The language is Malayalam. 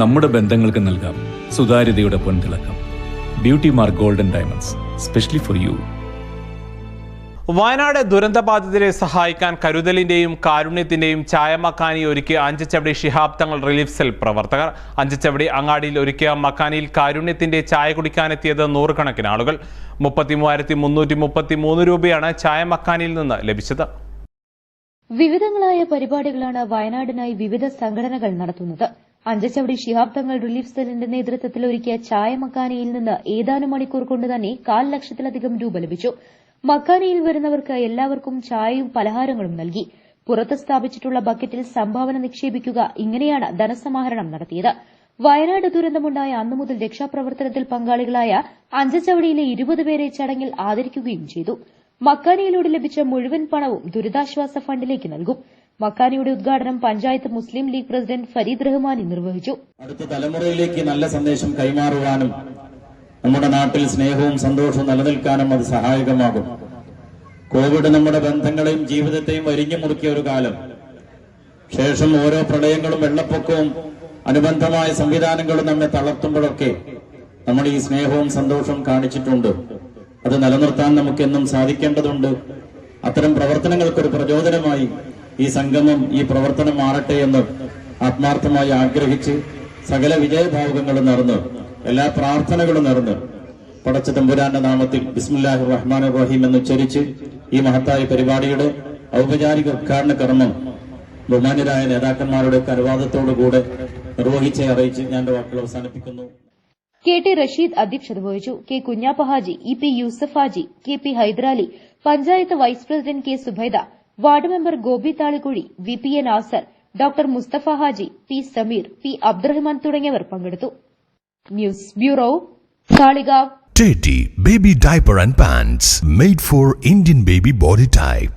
നമ്മുടെ ബന്ധങ്ങൾക്ക് നൽകാം. സുതാര്യതയുടെ പൊൻതിളക്കം. Beauty Mark golden diamonds specially for you Wayanad ദുരന്തബാധിതരെ സഹായിക്കാൻ കരുതലിന്റെയും കാരുണ്യത്തിന്റെയും ചായമക്കാനി ഒരുക്കിയ അഞ്ചച്ചവടി ശിഹാബ് തങ്ങൾ റിലീഫ് സെൽ പ്രവർത്തകർ. അഞ്ചച്ചവടി അങ്ങാടിയിൽ ഒരുക്കിയ മക്കാനിയിൽ കാരുണ്യത്തിന്റെ ചായ കുടിക്കാനെത്തിയത് നൂറുകണക്കിന് ആളുകൾ. മുപ്പത്തി മൂവായിരത്തി മുന്നൂറ്റി മുപ്പത്തി മൂന്ന് രൂപയാണ് ചായമക്കാനിയിൽ നിന്ന് ലഭിച്ചത്. വിവിധങ്ങളായ പരിപാടികളാണ് വയനാടിനായി വിവിധ സംഘടനകൾ നടത്തുന്നത്. അഞ്ചച്ചവടി ശിഹാബ് തങ്ങൾ റിലീഫ് സെല്ലിന്റെ നേതൃത്വത്തിൽ ഒരുക്കിയ ചായ മക്കാനയിൽ നിന്ന് ഏതാനും മണിക്കൂർ കൊണ്ട് തന്നെ കാൽ ലക്ഷത്തിലധികം രൂപ ലഭിച്ചു. മക്കാനയിൽ വരുന്നവർക്ക് എല്ലാവർക്കും ചായയും പലഹാരങ്ങളും നൽകി. പുറത്ത് സ്ഥാപിച്ചിട്ടുള്ള ബക്കറ്റിൽ സംഭാവന നിക്ഷേപിക്കുക ഇങ്ങനെയാണ് ധനസമാഹരണം നടത്തിയത്. വയനാട് ദുരന്തമുണ്ടായ അന്നു മുതൽ രക്ഷാപ്രവർത്തനത്തിൽ പങ്കാളികളായ അഞ്ചച്ചവടിയിലെ ഇരുപത് പേരെ ചടങ്ങിൽ ആദരിക്കുകയും ചെയ്തു. മക്കാനയിലൂടെ ലഭിച്ച മുഴുവൻ പണവും ദുരിതാശ്വാസ ഫണ്ടിലേക്ക് നൽകും. മക്കാനിയുടെ ഉദ്ഘാടനം പഞ്ചായത്ത് മുസ്ലിം ലീഗ് പ്രസിഡന്റ് ഫരീദ് റഹ്മാനി നിർവഹിച്ചു. അടുത്ത തലമുറയിലേക്ക് നല്ല സന്ദേശം കൈമാറുവാനും നമ്മുടെ നാട്ടിൽ സ്നേഹവും സന്തോഷവും നിലനിൽക്കാനും അത് സഹായകമാകും. കോവിഡ് നമ്മുടെ ബന്ധങ്ങളെയും ജീവിതത്തെയും വരിഞ്ഞു മുറുക്കിയ ഒരു കാലം. ശേഷം ഓരോ പ്രളയങ്ങളും വെള്ളപ്പൊക്കവും അനുബന്ധമായ സംവിധാനങ്ങളും നമ്മെ തളർത്തുമ്പോഴൊക്കെ നമ്മൾ ഈ സ്നേഹവും സന്തോഷവും കാണിച്ചിട്ടുണ്ട്. അത് നിലനിർത്താൻ നമുക്കെന്നും സാധിക്കേണ്ടതുണ്ട്. അത്തരം പ്രവർത്തനങ്ങൾക്കൊരു പ്രചോദനമായി ഈ സംഗമം ഈ പ്രവർത്തനം മാറട്ടെ എന്ന് ആത്മാർത്ഥമായി ആഗ്രഹിച്ച് സകല വിജയഭാവുകങ്ങളും നടന്ന് എല്ലാ പ്രാർത്ഥനകളും നടന്ന് പടച്ച തമ്പുരാന്റെ നാമത്തിൽ ബിസ്മില്ലാഹി റഹ്മാൻ റഹീം എന്ന് ഉച്ചരിച്ച് ഈ മഹത്തായ പരിപാടിയുടെ ഔപചാരിക ഉദ്ഘാടന കർമ്മം ബഹുമാന്യരായ നേതാക്കന്മാരുടെ അനുവാദത്തോടുകൂടെ നിർവഹിച്ച് അറിയിച്ച് ഞാൻ വാക്കുകൾ അവസാനിപ്പിക്കുന്നു. കെ ടി റഷീദ് അധ്യക്ഷത വഹിച്ചു. K Kunhappa Haji E P Yusuf Haji K P Hyderali panchayat vice president K Subaida ward member Gopi Thalikuzhi V P N Asar doctor Mustafa Haji P Sameer P Abdurahman തുടങ്ങിയവർ പങ്കെടുത്തു news bureau Kalikavu Teddy Baby Diaper and Pants made for Indian baby body type.